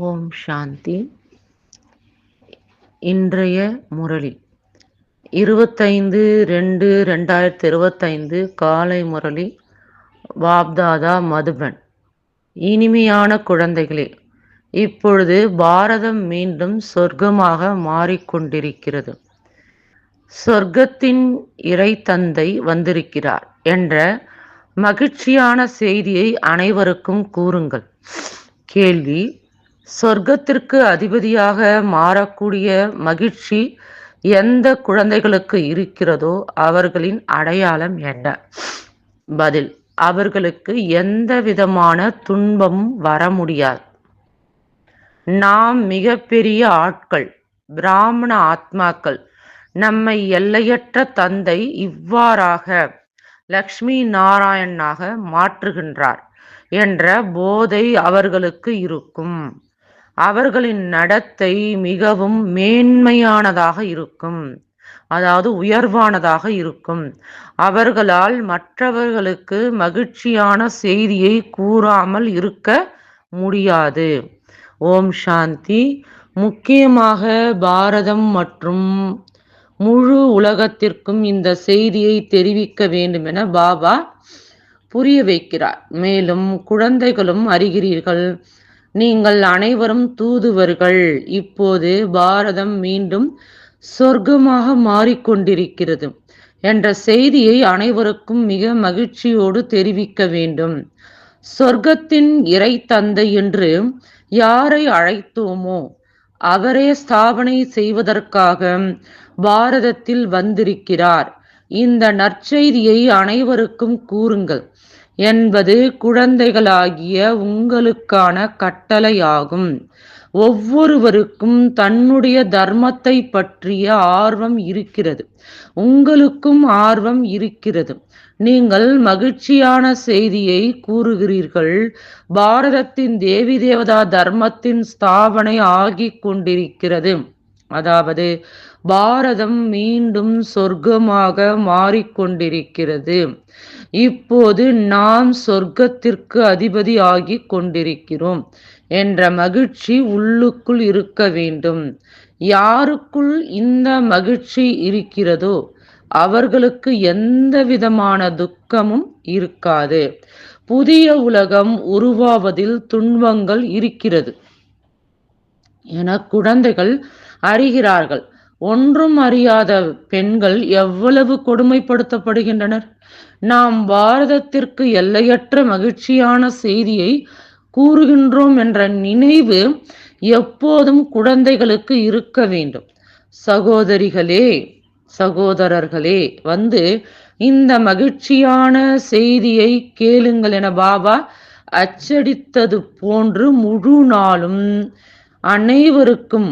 ஓம் சாந்தி. இன்றைய முரளி. இருபத்தைந்து ரெண்டு ரெண்டாயிரத்தி இருபத்தைந்து காலை முரளி. வாப்தாதா மதுபன். இனிமையான குழந்தைகளே இப்பொழுது பாரதம் மீண்டும் சொர்க்கமாக மாறிக்கொண்டிருக்கிறது. சொர்க்கத்தின் இறை தந்தை வந்திருக்கிறார் என்ற மகிழ்ச்சியான செய்தியை அனைவருக்கும் கூறுங்கள். கேள்வி சொர்க்கத்திற்கு அதிபதியாக மாறக்கூடிய மகிழ்ச்சி எந்த குழந்தைகளுக்கு இருக்கிறதோ அவர்களின் அடையாளம் என்ன? பதில் அவர்களுக்கு எந்த விதமான துன்பமும் வர முடியாது. நாம் மிகப்பெரிய ஆட்கள் பிராமண ஆத்மாக்கள் நம்மை எல்லையற்ற தந்தை இவ்வாறாக லக்ஷ்மி நாராயணனாக மாற்றுகின்றார் என்ற போதை அவர்களுக்கு இருக்கும். அவர்களின் நடத்தை மிகவும் மேன்மையானதாக இருக்கும். அதாவது உயர்வானதாக இருக்கும். அவர்களால் மற்றவர்களுக்கு மகிழ்ச்சியான செய்தியை கூறாமல் இருக்க முடியாது. ஓம் சாந்தி. முக்கியமாக பாரதம் மற்றும் முழு உலகத்திற்கும் இந்த செய்தியை தெரிவிக்க வேண்டும் என பாபா புரிய வைக்கிறார். மேலும் குழந்தைகளும் அறிகிறீர்கள். நீங்கள் அனைவரும் தூதுவர்கள். இப்போது பாரதம் மீண்டும் சொர்க்கமாக மாறிக்கொண்டிருக்கிறது என்ற செய்தியை அனைவருக்கும் மிக மகிழ்ச்சியோடு தெரிவிக்க வேண்டும். சொர்க்கத்தின் இறை தந்தை என்று யாரை அழைத்தோமோ அவரே ஸ்தாபனை செய்வதற்காக பாரதத்தில் வந்திருக்கிறார். இந்த நற்செய்தியை அனைவருக்கும் கூறுங்கள். என்பது குழந்தைகளாகிய உங்களுக்கான கட்டளையாகும். ஒவ்வொருவருக்கும் தன்னுடைய தர்மத்தை பற்றிய ஆர்வம் இருக்கிறது. உங்களுக்கும் ஆர்வம் இருக்கிறது. நீங்கள் மகிழ்ச்சியான செய்தியை கூறுகிறீர்கள். பாரதத்தின் தேவி தேவதா தர்மத்தின் ஸ்தாபனை ஆகிக் கொண்டிருக்கிறது. அதாவது பாரதம் மீண்டும் சொர்க்கமாக மாறிக்கொண்டிருக்கிறது இப்போது நாம் சொர்க்கத்திற்கு அதிபதி ஆகி கொண்டிருக்கிறோம் என்ற மகிழ்ச்சி உள்ளுக்குள் இருக்க வேண்டும். யாருக்குள் இந்த மகிழ்ச்சி இருக்கிறதோ அவர்களுக்கு எந்த விதமான துக்கமும் இருக்காது. புதிய உலகம் உருவாவதில் துன்பங்கள் இருக்கிறது. என குழந்தைகள் அறிகிறார்கள். ஒன்றும் அறியாத பெண்கள் எவ்வளவு கொடுமைப்படுத்தப்படுகின்றனர். நாம் பாரதத்திற்கு எல்லையற்ற மகிழ்ச்சியான செய்தியை கூறுகின்றோம் என்ற நினைவு எப்போதும் குழந்தைகளுக்கு இருக்க வேண்டும். சகோதரிகளே சகோதரர்களே வந்து இந்த மகிழ்ச்சியான செய்தியை கேளுங்கள் என பாபா அச்சடித்தது போன்று முழு நாளும் அனைவருக்கும்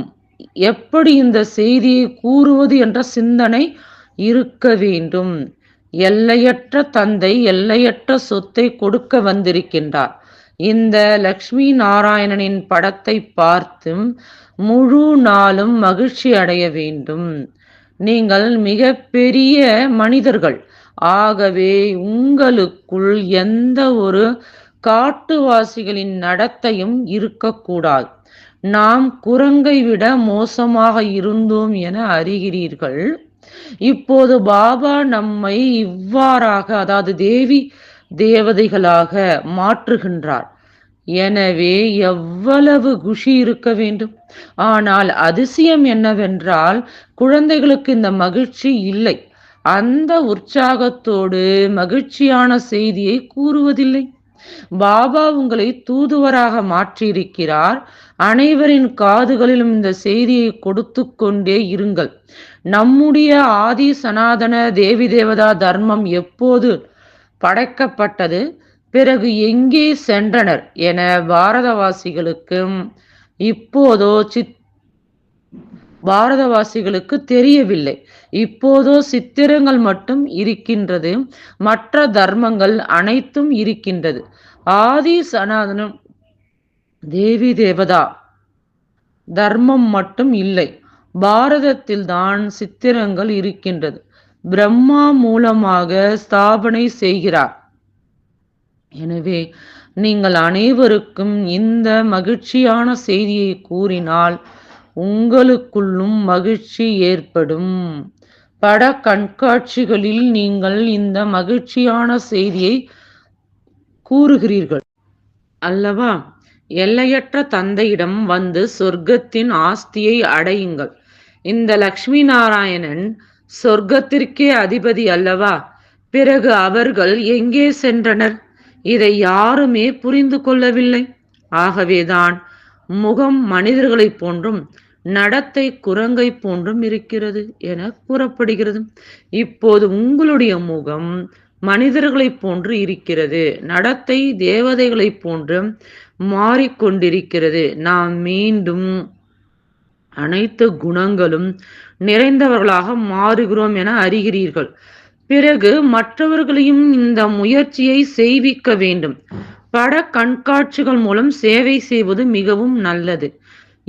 எப்படி இந்த செய்தியை கூறுவது என்ற சிந்தனை இருக்க வேண்டும். எல்லையற்ற தந்தை எல்லையற்ற சொத்தை கொடுக்க வந்திருக்கின்றார். இந்த லக்ஷ்மி நாராயணனின் படத்தை பார்த்தும் முழு நாளும் மகிழ்ச்சி அடைய வேண்டும். நீங்கள் மிக பெரிய மனிதர்கள். ஆகவே உங்களுக்குள் எந்த ஒரு காட்டுவாசிகளின் நடத்தையும் இருக்கக்கூடாது. நாம் குரங்கை விட மோசமாக இருந்தோம் என அறிகிறீர்கள். இப்போது பாபா நம்மை இவ்வாறாக அதாவது தேவி தேவதைகளாக மாற்றுகின்றார். எனவே எவ்வளவு குஷி இருக்க வேண்டும். ஆனால் அதிசயம் என்னவென்றால் குழந்தைகளுக்கு இந்த மகிழ்ச்சி இல்லை. அந்த உற்சாகத்தோடு மகிழ்ச்சியான செய்தியை கூறுவதில்லை. பாபா உங்களை தூதுவராக மாற்றியிருக்கிறார். அனைவரின் காதுகளிலும் இந்த செய்தியை கொடுத்து கொண்டே இருங்கள். நம்முடைய ஆதி சனாதன தேவி தேவதா தர்மம் எப்போது படைக்கப்பட்டது? பிறகு எங்கே சென்றனர் என பாரதவாசிகளுக்கும் இப்போதோ சித் பாரதவாசிகளுக்கு தெரியவில்லை. இப்போதோ சித்திரங்கள் மட்டும் இருக்கின்றது மற்ற தர்மங்கள் அனைத்தும் இருக்கின்றது. ஆதி சனாதனம் தேவி தேவதா தர்மம் மட்டும் இல்லை பாரதத்தில் தான் சித்திரங்கள் இருக்கின்றது. பிரம்மா மூலமாக ஸ்தாபனை செய்கிறார். எனவே நீங்கள் அனைவருக்கும் இந்த மகிழ்ச்சியான செய்தியை கூறினால் உங்களுக்குள்ளும் மகிழ்ச்சி ஏற்படும். பட கண்காட்சிகளில் நீங்கள் இந்த மகிழ்ச்சியான செய்தியை கூறுகிறீர்கள். அல்லவா? எல்லையற்ற தந்தையிடம் வந்து சொர்க்கத்தின் ஆஸ்தியை அடையுங்கள். இந்த லக்ஷ்மி நாராயணன் சொர்க்கத்திற்கே அதிபதி அல்லவா? பிறகு அவர்கள் எங்கே சென்றனர்? இதை யாருமே புரிந்து கொள்ளவில்லை. ஆகவேதான் முகம் மனிதர்களைப் போன்றும் நடத்தை குரங்கை போன்றும் இருக்கிறது என கூறப்படுகிறது. இப்போது உங்களுடைய முகம் மனிதர்களைப் போன்று இருக்கிறது. நடத்தை தேவதைகளைப் போன்று மாறிக்கொண்டிருக்கிறது. நாம் மீண்டும் அனைத்து குணங்களும் நிறைந்தவர்களாக மாறுகிறோம் என அறிகிறீர்கள். பிறகு மற்றவர்களையும் இந்த முயற்சியை செய்விக்க வேண்டும். பட கண்காட்சிகள் மூலம் சேவை செய்வது மிகவும் நல்லது.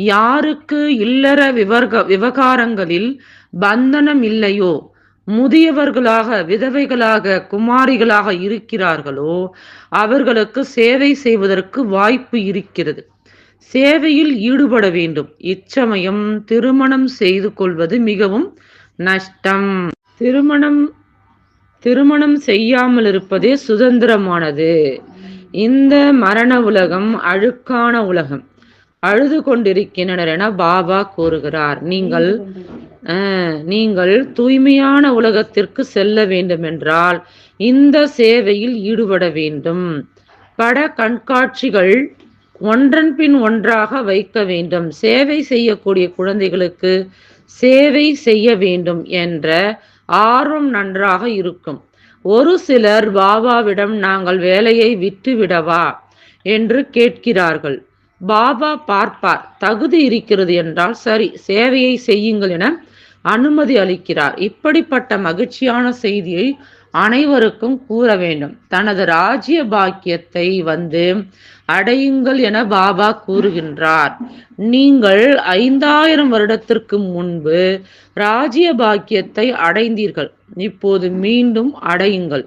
யாருக்கு இல்லற விவர்க விவகாரங்களில் பந்தனம் இல்லையோ? முதியவர்களாக விதவைகளாக குமாரிகளாக இருக்கிறார்களோ? அவர்களுக்கு சேவை செய்வதற்கு வாய்ப்பு இருக்கிறது. சேவையில் ஈடுபட வேண்டும். இச்சமயம் திருமணம் செய்து கொள்வது மிகவும் நஷ்டம். திருமணம் திருமணம் செய்யாமல் இருப்பதே சுதந்திரமானது. இந்த மரண உலகம் அழுக்கான உலகம். அழுது கொண்டிருக்கின்றனர் என பாபா கூறுகிறார். நீங்கள் நீங்கள் தூய்மையான உலகத்திற்கு செல்ல வேண்டுமென்றால் இந்த சேவையில் ஈடுபட வேண்டும். பட கண்காட்சிகள் ஒன்றன் பின் ஒன்றாக வைக்க வேண்டும். சேவை செய்யக்கூடிய குழந்தைகளுக்கு சேவை செய்ய வேண்டும் என்ற ஆர்வம் நன்றாக இருக்கும். ஒரு சிலர் பாபாவிடம் நாங்கள் வேலையை விட்டுவிடவா? என்று கேட்கிறார்கள். பாபா பார்ப்பார். தகுதி இருக்கிறது என்றால் சரி சேவையை செய்யுங்கள் என அனுமதி அளிக்கிறார். இப்படிப்பட்ட மகிழ்ச்சியான செய்தியை அனைவருக்கும் கூற வேண்டும். தனது ராஜ்ய பாக்கியத்தை வந்து அடையுங்கள் என பாபா கூறுகின்றார். நீங்கள் ஐந்தாயிரம் வருடத்திற்கு முன்பு ராஜ்ய பாக்கியத்தை அடைந்தீர்கள். இப்போது மீண்டும் அடையுங்கள்.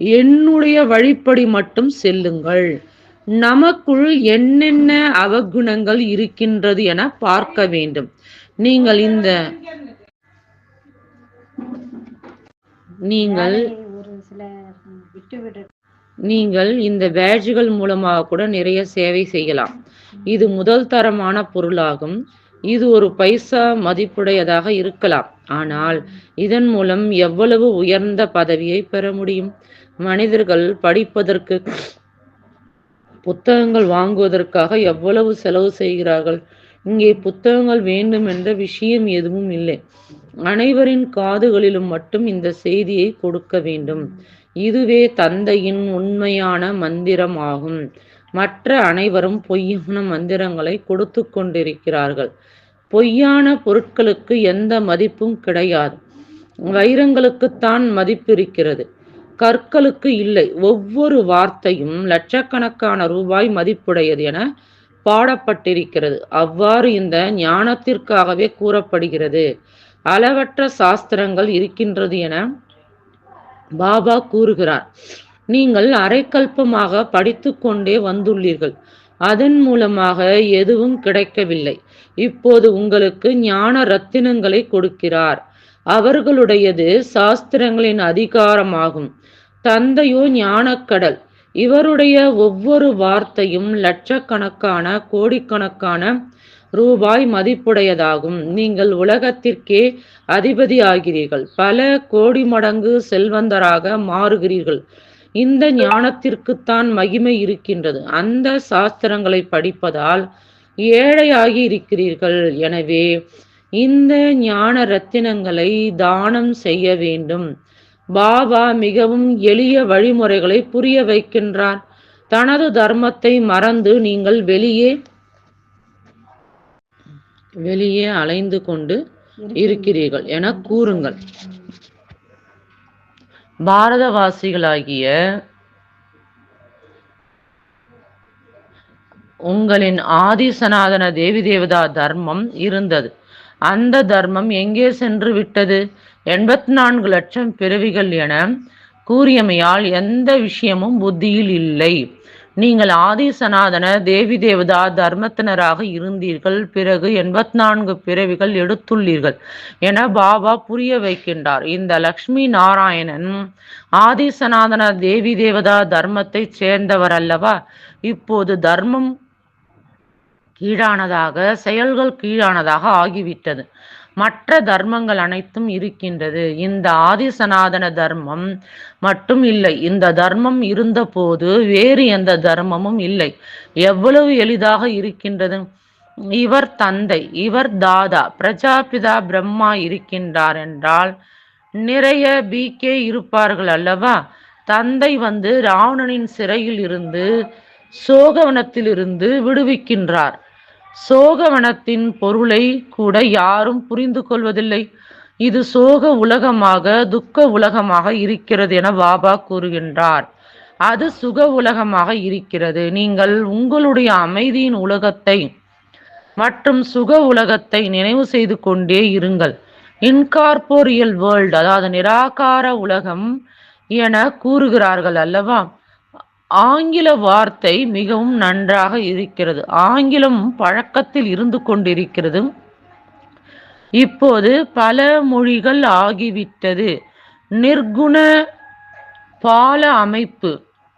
என்னுடைய வழிப்படி மட்டும் செல்லுங்கள். நமக்குள் என்னென்ன அவகுணங்கள் இருக்கின்றது என பார்க்க வேண்டும். நீங்கள் இந்த நீங்கள் நீங்கள் இந்த பேட்ஜ்கள் மூலமாக கூட நிறைய சேவை செய்யலாம். இது முதல் தரமான பொருளாகும். இது ஒரு பைசா மதிப்புடையதாக இருக்கலாம். ஆனால் இதன் மூலம் எவ்வளவு உயர்ந்த பதவியை பெற முடியும்? மனிதர்கள் படிப்பதற்கு புத்தகங்கள் வாங்குவதற்காக எவ்வளவு செலவு செய்கிறார்கள்? இங்கே புத்தகங்கள் வேண்டும் என்ற விஷயம் எதுவும் இல்லை. அனைவரின் காதுகளிலும் மட்டும் இந்த செய்தியை கொடுக்க வேண்டும். இதுவே தந்தையின் உண்மையான மந்திரம் ஆகும். மற்ற அனைவரும் பொய்யான மந்திரங்களை கொடுத்து கொண்டிருக்கிறார்கள். பொய்யான பொருட்களுக்கு எந்த மதிப்பும் கிடையாது. வைரங்களுக்குத்தான் மதிப்பு இருக்கிறது. கற்களுக்கு இல்லை. ஒவ்வொரு வார்த்தையும் லட்சக்கணக்கான ரூபாய் மதிப்புடையது என பாடப்பட்டிருக்கிறது. அவ்வாறு இந்த ஞானத்திற்காகவே கூறப்படுகிறது. அளவற்ற சாஸ்திரங்கள் இருக்கின்றது என பாபா கூறுகிறார். நீங்கள் அரைக்கல்பமாக படித்து கொண்டே வந்துள்ளீர்கள். அதன் மூலமாக எதுவும் கிடைக்கவில்லை. இப்போது உங்களுக்கு ஞான ரத்தினங்களை கொடுக்கிறார். அவர்களுடையது சாஸ்திரங்களின் அதிகாரமாகும். தந்தையோ ஞானக்கடல். இவருடைய ஒவ்வொரு வார்த்தையும் லட்சக்கணக்கான கோடிக்கணக்கான ரூபாய் மதிப்புடையதாகும். நீங்கள் உலகத்திற்கே அதிபதி ஆகிறீர்கள் பல கோடி மடங்கு செல்வந்தராக மாறுகிறீர்கள். இந்த ஞானத்திற்குத்தான் மகிமை இருக்கின்றது. அந்த சாஸ்திரங்களை படிப்பதால் ஏழையாகி இருக்கிறீர்கள். எனவே இந்த ஞான ரத்தினங்களை தானம் செய்ய வேண்டும். பாபா மிகவும் எளிய வழிமுறைகளை புரிய வைக்கின்றார். தனது தர்மத்தை மறந்து நீங்கள் வெளியே வெளியே அலைந்து கொண்டு இருக்கிறீர்கள். என கூறுங்கள். பாரதவாசிகளாகிய உங்களின் ஆதி சனாதன தேவி தேவதா தர்மம் இருந்தது. அந்த தர்மம் எங்கே சென்று விட்டது? எண்பத்தி நான்கு லட்சம் பிறவிகள் என கூறியமையால் எந்த விஷயமும் புத்தியில் இல்லை. நீங்கள் ஆதி சனாதன தேவி தேவதா தர்மத்தினராக இருந்தீர்கள். பிறகு எண்பத்தி நான்கு பிறவிகள் எடுத்துள்ளீர்கள் என பாபா புரிய வைக்கின்றார். இந்த லக்ஷ்மி நாராயணன் ஆதி சனாதன தேவி தேவதா தர்மத்தை சேர்ந்தவர் அல்லவா? இப்போது தர்மம் கீழானதாக செயல்கள் கீழானதாக ஆகிவிட்டது. மற்ற தர்மங்கள் அனைத்தும் இருக்கின்றது. இந்த ஆதிசனாதன தர்மம் மட்டும் இல்லை. இந்த தர்மம் இருந்தபோது வேறு எந்த தர்மமும் இல்லை. எவ்வளவு எளிதாக இருக்கின்றது? இவர் தந்தை இவர் தாதா பிரஜாபிதா பிரம்மா இருக்கின்றார் என்றால் நிறைய பிகே இருப்பார்கள் அல்லவா? தந்தை வந்து ராவணனின் சிறையில் இருந்து சோகவனத்தில் இருந்து விடுவிக்கின்றார். சோகவனத்தின் பொருளை கூட யாரும் புரிந்து கொள்வதில்லை இது சோக உலகமாக துக்க உலகமாக இருக்கிறது என பாபா கூறுகின்றார். அது சுக உலகமாக இருக்கிறது. நீங்கள் உங்களுடைய அமைதியின் உலகத்தை மற்றும் சுக உலகத்தை நினைவு செய்து கொண்டே இருங்கள். இன்கார்போரியல் வேர்ல்டு அதாவது நிராகார உலகம் என கூறுகிறார்கள் அல்லவா? ஆங்கில வார்த்தை மிகவும் நன்றாக இருக்கிறது. ஆங்கிலம் பழக்கத்தில் இருந்து கொண்டிருக்கிறது இப்போது பல மொழிகள் ஆகிவிட்டது. நிர்குண பால அமைப்பு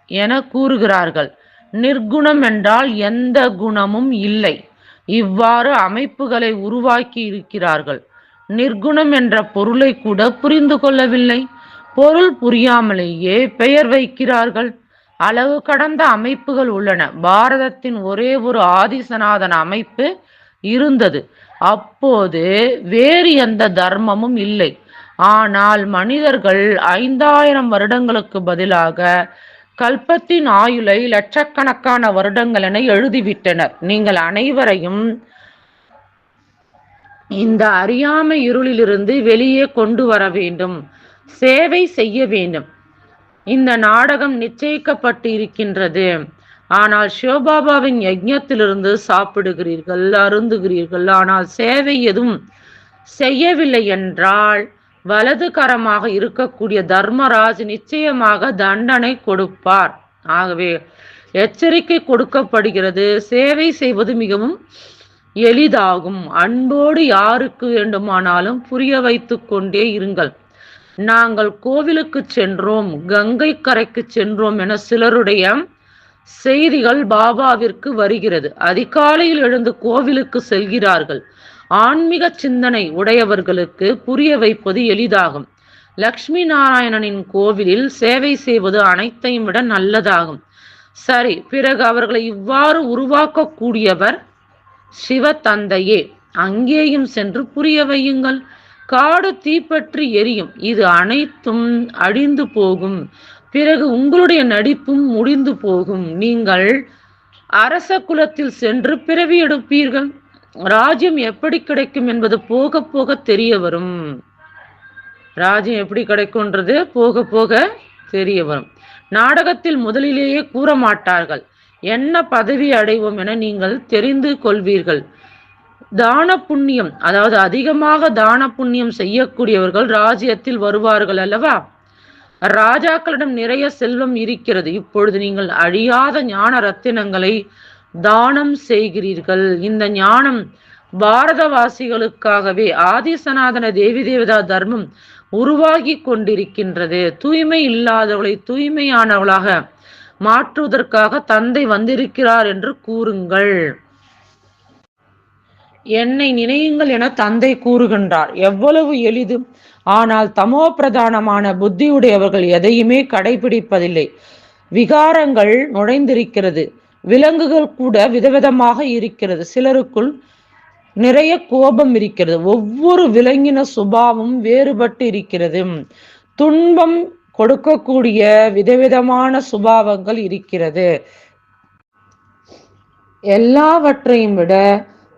என கூறுகிறார்கள். நிர்குணம் என்றால் எந்த குணமும் இல்லை. இவ்வாறு அமைப்புகளை உருவாக்கி இருக்கிறார்கள். நிர்குணம் என்ற பொருளை கூட புரிந்து கொள்ளவில்லை. பொருள் புரியாமலேயே பெயர் வைக்கிறார்கள். அளவு கடந்த அமைப்புகள் உள்ளன. பாரதத்தின் ஒரே ஒரு ஆதிசனாதன அமைப்பு இருந்தது. அப்போது வேறு எந்த தர்மமும் இல்லை. ஆனால் மனிதர்கள் ஐந்தாயிரம் வருடங்களுக்கு பதிலாக கல்பத்தின் ஆயுளை லட்சக்கணக்கான வருடங்கள் என எழுதிவிட்டனர். நீங்கள் அனைவரையும் இந்த அறியாமை இருளிலிருந்து வெளியே கொண்டு வர வேண்டும். சேவை செய்ய வேண்டும். இந்த நாடகம் நிச்சயிக்கப்பட்டு இருக்கின்றது ஆனால் சிவபாபாவின் யஜ்யத்திலிருந்து சாப்பிடுகிறீர்கள் அருந்துகிறீர்கள். ஆனால் சேவை எதுவும் செய்யவில்லை என்றால் வலது கரமாக இருக்கக்கூடிய தர்மராஜ் நிச்சயமாக தண்டனை கொடுப்பார். ஆகவே எச்சரிக்கை கொடுக்கப்படுகிறது. சேவை செய்வது மிகவும் எளிதாகும். அன்போடு யாருக்கு வேண்டுமானாலும் புரிய வைத்து கொண்டே இருங்கள். நாங்கள் கோவிலுக்கு சென்றோம் கங்கை கரைக்கு சென்றோம் என சிலருடைய செய்திகள் பாபாவிற்கு வருகிறது. அதிகாலையில் எழுந்து கோவிலுக்கு செல்கிறார்கள். ஆன்மீக சிந்தனை உடையவர்களுக்கு புரிய வைப்பது எளிதாகும். லக்ஷ்மி நாராயணனின் கோவிலில் சேவை செய்வது அனைத்தையும் விட நல்லதாகும். சரி பிறகு அவர்களை இவ்வாறு உருவாக்கக்கூடியவர் சிவ தந்தையே அங்கேயும் சென்று புரிய வையுங்கள். காடு தீப்பற்றி எரியும். இது அனைத்தும் அழிந்து போகும். பிறகு உங்களுடைய நடிப்பும் முடிந்து போகும். நீங்கள் அரச குலத்தில் சென்று பிறவி எடுப்பீர்கள். ராஜ்யம் எப்படி கிடைக்கும் என்பது போக போக தெரிய வரும். ராஜ்யம் எப்படி கிடைக்கும்ன்றது போக போக தெரிய வரும். நாடகத்தில் முதலிலேயே கூற மாட்டார்கள் என்ன பதவி அடைவோம் என நீங்கள் தெரிந்து கொள்வீர்கள். தான புண்ணியம் அதாவது அதிகமாக தான புண்ணியம் செய்யக்கூடியவர்கள் ராஜ்யத்தில் வருவார்கள் அல்லவா? ராஜாக்களிடம் நிறைய செல்வம் இருக்கிறது. இப்பொழுது நீங்கள் அழியாத ஞான ரத்தினங்களை தானம் செய்கிறீர்கள். இந்த ஞானம் பாரதவாசிகளுக்காகவே ஆதிசநாதன தேவி தேவதா தர்மம் உருவாகி கொண்டிருக்கின்றது. தூய்மை இல்லாதவளை தூய்மையானவளாக மாற்றுவதற்காக தந்தை வந்திருக்கிறார் என்று கூறுங்கள். என்னை நினையுங்கள் என தந்தை கூறுகின்றார். எவ்வளவு எளிது. ஆனால் தமோ பிரதானமான புத்தியுடையவர்கள் எதையுமே கடைபிடிப்பதில்லை. விகாரங்கள் நுழைந்திருக்கிறது. விலங்குகள் கூட விதவிதமாக இருக்கிறது. சிலருக்குள் நிறைய கோபம் இருக்கிறது. ஒவ்வொரு விலங்கின சுபாவம் வேறுபட்டு இருக்கிறது. துன்பம் கொடுக்கக்கூடிய விதவிதமான சுபாவங்கள் இருக்கிறது. எல்லாவற்றையும் விட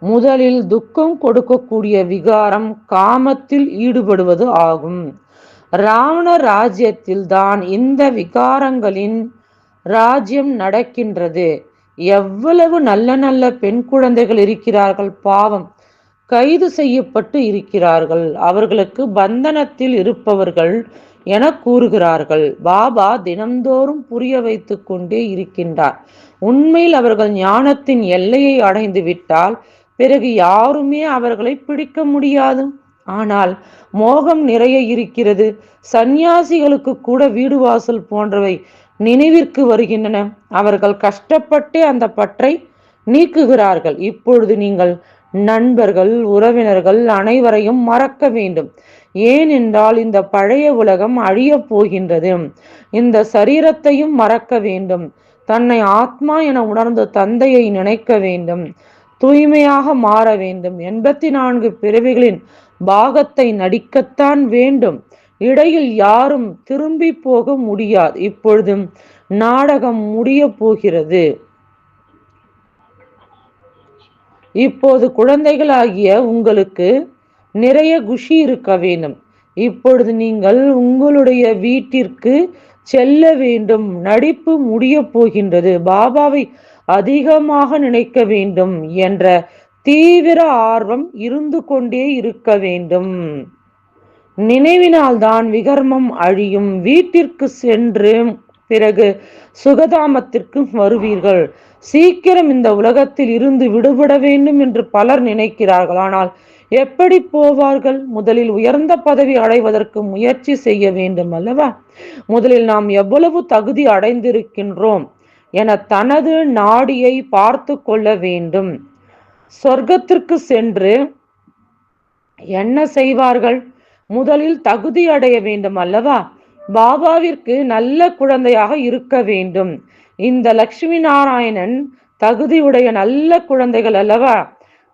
முதலில் துக்கம் கொடுக்கக்கூடிய விகாரம் காமத்தில் ஈடுபடுவது ஆகும். ராவண ராஜ்யத்தில் தான் இந்த விகாரங்களின் ராஜ்யம் நடக்கின்றது. எவ்வளவு நல்ல நல்ல பெண் குழந்தைகள் இருக்கிறார்கள் பாவம். கைது செய்யப்பட்டு இருக்கிறார்கள். அவர்களுக்கு பந்தனத்தில் இருப்பவர்கள் என கூறுகிறார்கள். பாபா தினம்தோறும் புரிய வைத்துக் கொண்டே இருக்கின்றார். உண்மையில் அவர்கள் ஞானத்தின் எல்லையை அடைந்து விட்டால் பிறகு யாருமே அவர்களை பிடிக்க முடியாது. ஆனால் மோகம் நிறைய இருக்கிறது. சந்நியாசிகளுக்கு கூட வீடு வாசல் போன்றவை நினைவிற்கு வருகின்றன. அவர்கள் கஷ்டப்பட்டே அந்த பற்றை நீக்குகிறார்கள். இப்பொழுது நீங்கள் நண்பர்கள் உறவினர்கள் அனைவரையும் மறக்க வேண்டும். ஏனென்றால் இந்த பழைய உலகம் அழியப் போகின்றது. இந்த சரீரத்தையும் மறக்க வேண்டும். தன்னை ஆத்மா என உணர்ந்த தந்தையை நினைக்க வேண்டும். தூய்மையாக மாற வேண்டும். எண்பத்தி நான்கு பிறவிகளின் பாகத்தை நடிக்கத்தான் வேண்டும். இடையில் யாரும் திரும்பி போக முடியாது. இப்பொழுதும் நாடகம் முடிய போகிறது. இப்போது குழந்தைகளாகிய உங்களுக்கு நிறைய குஷி இருக்க வேண்டும். இப்பொழுது நீங்கள் உங்களுடைய வீட்டிற்கு செல்ல வேண்டும். நடிப்பு முடிய போகின்றது. பாபாவை அதிகமாக நினைக்க வேண்டும் என்ற தீவிர ஆர்வம் இருந்து கொண்டே இருக்க வேண்டும். நினைவினால்தான் விகர்மம் அழியும். வீட்டிற்கு சென்று பிறகு சுகதாமத்திற்கு வருவீர்கள். சீக்கிரம் இந்த உலகத்தில் இருந்து விடுபட வேண்டும் என்று பலர் நினைக்கிறார்கள். ஆனால் எப்படி போவார்கள்? முதலில் உயர்ந்த பதவி அடைவதற்கு முயற்சி செய்ய வேண்டும் அல்லவா? முதலில் நாம் எவ்வளவு தகுதி அடைந்திருக்கின்றோம்? என தனது நாடியை பார்த்து கொள்ள வேண்டும். சொர்க்கத்திற்கு சென்று என்ன செய்வார்கள்? முதலில் தகுதி அடைய வேண்டும் அல்லவா? பாபாவிற்கு நல்ல குழந்தையாக இருக்க வேண்டும். இந்த லக்ஷ்மி நாராயணன் தகுதியுடைய நல்ல குழந்தைகள் அல்லவா?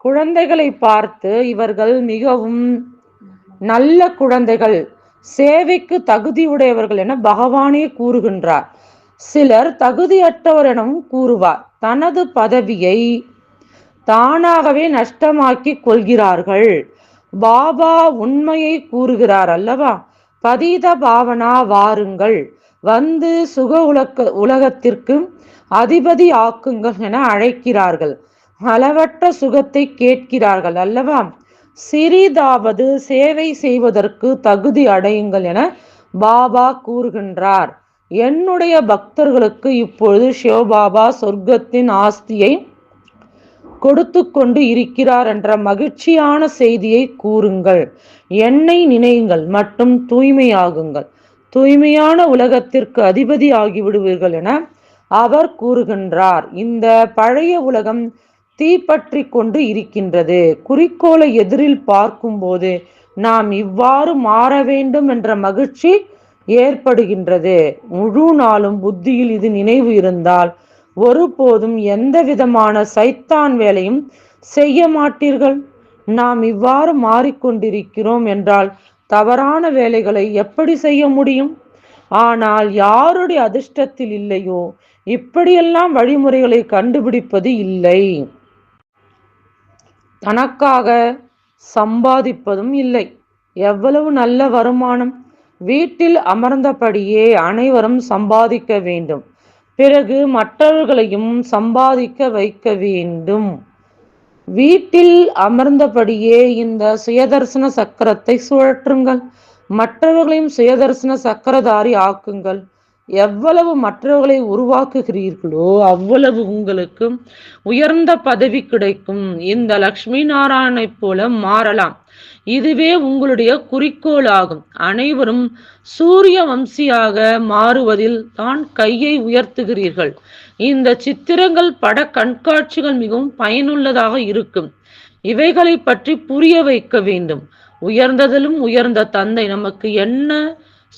குழந்தைகளை பார்த்து இவர்கள் மிகவும் நல்ல குழந்தைகள். சேவைக்கு தகுதியுடையவர்கள் என பகவானே கூறுகின்றார். சிலர் தகுதியற்றவர் எனவும் கூறுவார். தனது பதவியை தானாகவே நஷ்டமாக்கி கொள்கிறார்கள். பாபா உண்மையை கூறுகிறார் அல்லவா? பதீத பாவனா வாருங்கள். வந்து சுக உலக உலகத்திற்கு அதிபதி ஆக்குங்கள் என அழைக்கிறார்கள். அளவற்ற சுகத்தை கேட்கிறார்கள் அல்லவா? சிறிதாவது சேவை செய்வதற்கு தகுதி அடையுங்கள் என பாபா கூறுகின்றார். என்னுடைய பக்தர்களுக்கு இப்பொழுது சிவபாபா சொர்க்கத்தின் ஆஸ்தியை கொடுத்து கொண்டு இருக்கிறார் என்ற மகிழ்ச்சியான செய்தியை கூறுங்கள். என்னை நினையுங்கள் மற்றும் தூய்மையாகுங்கள். தூய்மையான உலகத்திற்கு அதிபதி ஆகிவிடுவீர்கள் என அவர் கூறுகின்றார். இந்த பழைய உலகம் தீப்பற்றி கொண்டு இருக்கின்றது. குறிக்கோளை எதிரில் பார்க்கும்போது நாம் இவ்வாறு மாற வேண்டும் என்ற மகிழ்ச்சி ஏற்படுகின்றது. முழு நாளும் புத்தியில் இது நினைவு இருந்தால் ஒருபோதும் எந்த விதமான சைத்தான் வேலையும் செய்ய மாட்டீர்கள். நாம் இவ்வாறு மாறிக்கொண்டிருக்கிறோம் என்றால் தவறான வேலைகளை எப்படி செய்ய முடியும்? ஆனால் யாருடைய அதிர்ஷ்டத்தில் இல்லையோ இப்படியெல்லாம் வழிமுறைகளை கண்டுபிடிப்பது இல்லை. தனக்காக சம்பாதிப்பதும் இல்லை. எவ்வளவு நல்ல வருமானம் வீட்டில் அமர்ந்தபடியே அனைவரும் சம்பாதிக்க வேண்டும். பிறகு மற்றவர்களையும் சம்பாதிக்க வைக்க வேண்டும். வீட்டில் அமர்ந்தபடியே இந்த சுயதர்சன சக்கரத்தை சுழற்றுங்கள். மற்றவர்களையும் சுயதர்சன சக்கரதாரி ஆக்குங்கள். எவ்வளவு மற்றவர்களை உருவாக்குகிறீர்களோ அவ்வளவு உங்களுக்கு உயர்ந்த பதவி கிடைக்கும். இந்த லக்ஷ்மி நாராயணை போல மாறலாம். இதுவே உங்களுடைய குறிக்கோளாகும். அனைவரும் சூரிய வம்சியாக மாறுவதில் தான் கையை உயர்த்துகிறீர்கள். இந்த சித்திரங்கள் பட கண்காட்சிகள் மிகவும் பயனுள்ளதாக இருக்கும். இவைகளை பற்றி புரிய வைக்க வேண்டும். உயர்ந்ததிலும் உயர்ந்த தந்தை நமக்கு என்ன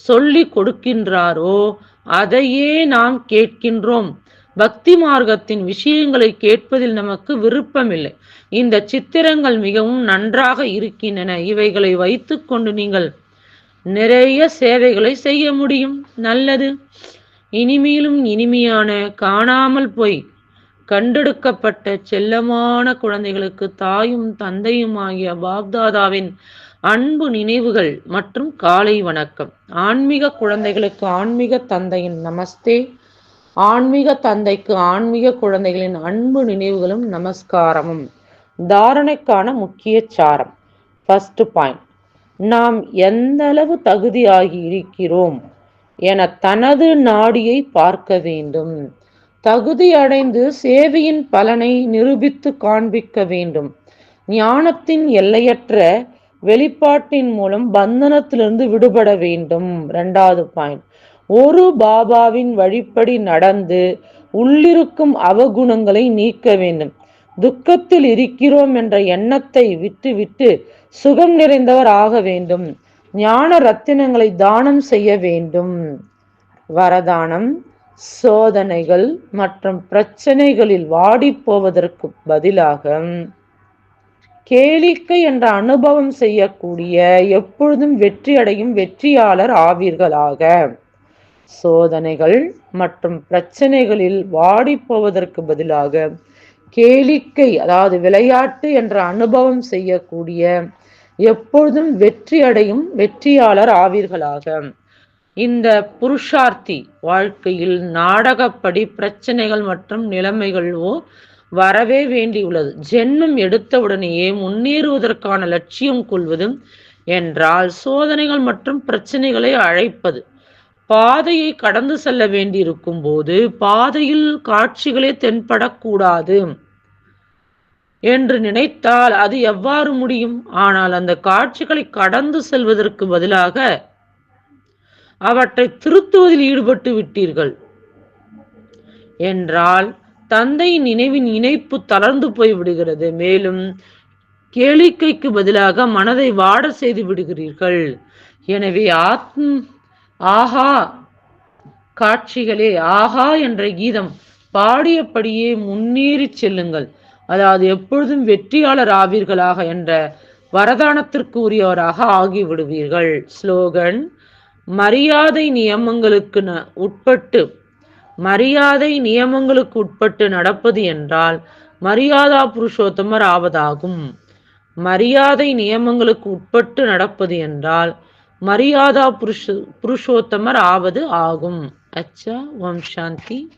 சொல்லி கொடுக்கின்றாரோ அதையே நாம் கேட்கின்றோம். பக்தி மார்க்கத்தின் விஷயங்களை கேட்பதில் நமக்கு விருப்பமில்லை. இந்த சித்திரங்கள் மிகவும் நன்றாக இருக்கின்றன. இவைகளை வைத்துக்கொண்டு நீங்கள் நிறைய சேவைகளை செய்ய முடியும். நல்லது. இனிமேலும் இனிமையான காணாமல் போய் கண்டெடுக்கப்பட்ட செல்லமான குழந்தைகளுக்கு தாயும் தந்தையும் ஆகிய பாப்தாதாவின் அன்பு நினைவுகள் மற்றும் காலை வணக்கம். ஆன்மீக குழந்தைகளுக்கு ஆன்மீக தந்தையின் நமஸ்தே. ஆன்மீக தந்தைக்கு ஆன்மீக குழந்தைகளின் அன்பு நினைவுகளும் நமஸ்காரமும். தாரணைக்கான முக்கிய சாரம். ஃபர்ஸ்ட் பாயிண்ட் நாம் எந்த அளவு தகுதியாகி இருக்கிறோம் என தனது நாடியை பார்க்க வேண்டும். தகுதி அடைந்து சேவையின் பலனை நிரூபித்து காண்பிக்க வேண்டும். ஞானத்தின் எல்லையற்ற வெளிப்பாட்டின் மூலம் பந்தனத்திலிருந்து விடுபட வேண்டும். ரெண்டாவது பாயிண்ட் ஒரு பாபாவின் வழிப்படி நடந்து உள்ளிருக்கும் அவகுணங்களை நீக்க வேண்டும். துக்கத்தில் இருக்கிறோம் என்ற எண்ணத்தை விட்டுவிட்டு சுகம் நிறைந்தவர் ஆக வேண்டும். ஞான ரத்தினங்களை தானம் செய்ய வேண்டும். வரதானம் சோதனைகள் மற்றும் பிரச்சனைகளில் வாடி போவதற்கு பதிலாக கேளிக்கை என்ற அனுபவம் செய்யக்கூடிய எப்பொழுதும் வெற்றி அடையும் வெற்றியாளர் ஆவீர்களாக. சோதனைகள் மற்றும் பிரச்சனைகளில் வாடிப்போவதற்கு பதிலாக கேளிக்கை அதாவது விளையாட்டு என்ற அனுபவம் செய்யக்கூடிய எப்பொழுதும் வெற்றி அடையும் வெற்றியாளர் ஆவீர்களாக. இந்த புருஷார்த்தி வாழ்க்கையில் நாடகப்படி பிரச்சனைகள் மற்றும் நிலைமைகளோ வரவே வேண்டியுள்ளது. ஜென்மம் எடுத்தவுடனேயே முன்னேறுவதற்கான லட்சியம் கொள்வதும் என்றால் சோதனைகள் மற்றும் பிரச்சனைகளை அழைப்பது. பாதையை கடந்து செல்ல வேண்டியிருக்கும் போது பாதையில் காட்சிகளே தென்படக்கூடாது என்று நினைத்தால் அது எவ்வாறு முடியும்? ஆனால் அந்த காட்சிகளை கடந்து செல்வதற்கு பதிலாக அவற்றை திருத்துவதில் ஈடுபட்டு விட்டீர்கள் என்றால் தந்தையின் நினைவின் இணைப்பு தளர்ந்து போய் விடுகிறது. மேலும் கேளிக்கைக்கு பதிலாக மனதை வாட செய்து விடுகிறீர்கள். எனவே ஆத்ம் ஆஹா காட்சிகளே ஆஹா என்ற கீதம் பாடியபடியே முன்னேறி செல்லுங்கள். அதாவது எப்பொழுதும் வெற்றியாளர் ஆவீர்களாக என்ற வரதானத்திற்கு உரியவராக ஆகிவிடுவீர்கள். ஸ்லோகன் மரியாதை நியமங்களுக்கு உட்பட்டு மரியாதை நியமங்களுக்கு உட்பட்டு நடப்பது என்றால் மரியாதா புருஷோத்தமர் ஆவதாகும். மரியாதை நியமங்களுக்கு உட்பட்டு நடப்பது என்றால் மரியாதா புருஷ புருஷோத்தமர் ஆவது ஆகும். அச்சா ஓம் சாந்தி.